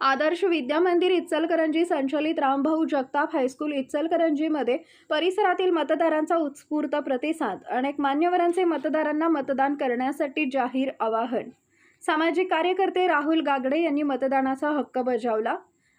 आदर्श विद्या मंदिर इचलकरंजी संचलित रामभाऊ जगताप हायस्कूल इचलकरंजीमध्ये परिसरातील मतदारांचा उत्स्फूर्त प्रतिसाद. अनेक मान्यवरांचे मतदारांना मतदान करण्यासाठी जाहीर आवाहन. सामाजिक कार्यकर्ते राहुल गागडे यांनी मतदानाचा हक्क बजावला.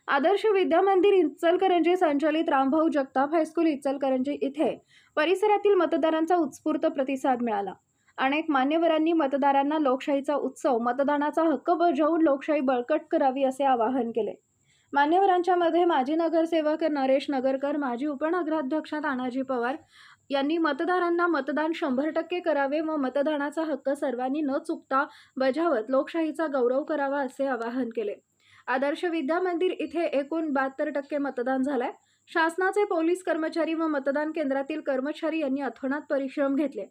आदर्श विद्या मंदिर इचलकरंजी संचलित रामभाऊ जगताप हायस्कूल इचलकरंजी इथे परिसरातील मतदारांचा उत्स्फूर्त प्रतिसाद मिळाला. अनेक मान्यवरांनी मतदारांना लोकशाहीचा उत्सव मतदानाचा हक्क बजावून लोकशाही बळकट करावी असे आवाहन केले. मान्यवरांच्या मध्ये माजी नगरसेवक नरेश नगरकर माजी उपनगराध्यक्ष तानाजी पवार यांनी मतदारांना मतदान शंभर टक्के करावे व मतदानाचा हक्क सर्वांनी न चुकता बजावत लोकशाहीचा गौरव करावा असे आवाहन केले. आदर्श विद्या मंदिर इथे एकूण बहात्तर टक्के मतदान झालंय. शासनाचे पोलीस कर्मचारी व मतदान केंद्रातील कर्मचारी यांनी अथोनात परिश्रम घेतले.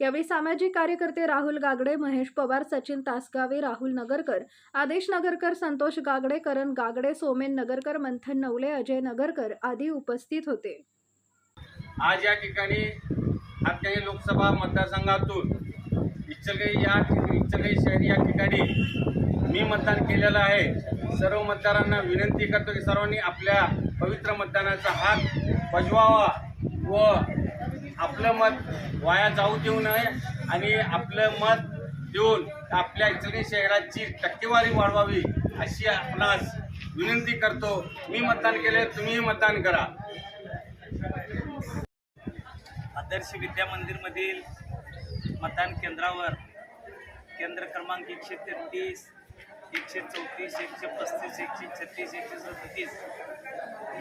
यावेळी सामाजिक कार्यकर्ते राहुल गागडे महेश पवार सचिन तासगावे राहुल नगरकर आदेश नगरकर संतोष गागडे करण गागडे सोमेन नगरकर मंथन नवले अजय नगरकर आदी उपस्थित होते. आज या ठिकाणी हातकणी लोकसभा मतदारसंघातून इचलगई या इचलगई शहर या ठिकाणी मी मतदान केलेलं आहे. सर्व मतदारांना विनंती करतो की सर्वांनी आपल्या पवित्र मतदानाचा हात बजवावा व आपलं मत वाया जाऊ देऊ नये आणि आपलं मत देऊन आपल्या इचलगई शहराची टक्केवारी वाढवावी अशी आपणास विनंती करतो. मी मतदान केले तुम्हीही मतदान करा. आदर्श विद्या मंदिरमधील मतदान केंद्रावर केंद्र क्रमांक एकशे तेहतीस एकशे चौतीस एकशे पस्तीस एकशे छत्तीस एकशे सदतीस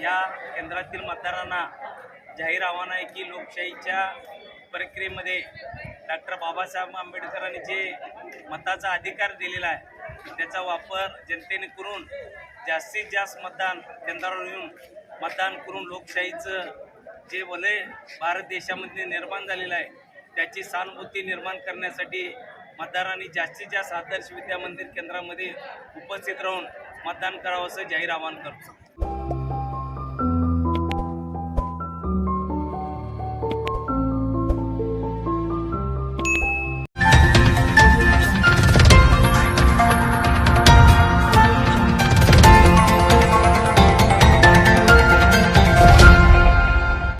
या केंद्रातील मतदारांना जाहीर आव्हान आहे की लोकशाहीच्या प्रक्रियेमध्ये डॉक्टर बाबासाहेब आंबेडकरांनी जे मताचा अधिकार दिलेला आहे त्याचा वापर जनतेने करून जास्तीत जास्त मतदान केंद्रावर येऊन मतदान करून लोकशाहीचं जे वलय भारत देशामध्ये निर्माण झालेलं आहे त्याची सहानुभूती निर्माण करण्यासाठी मतदारांनी जास्तीत जास्त आदर्श विद्या मंदिर केंद्रामध्ये उपस्थित राहून मतदान करावं असं जाहीर आवाहन करतो.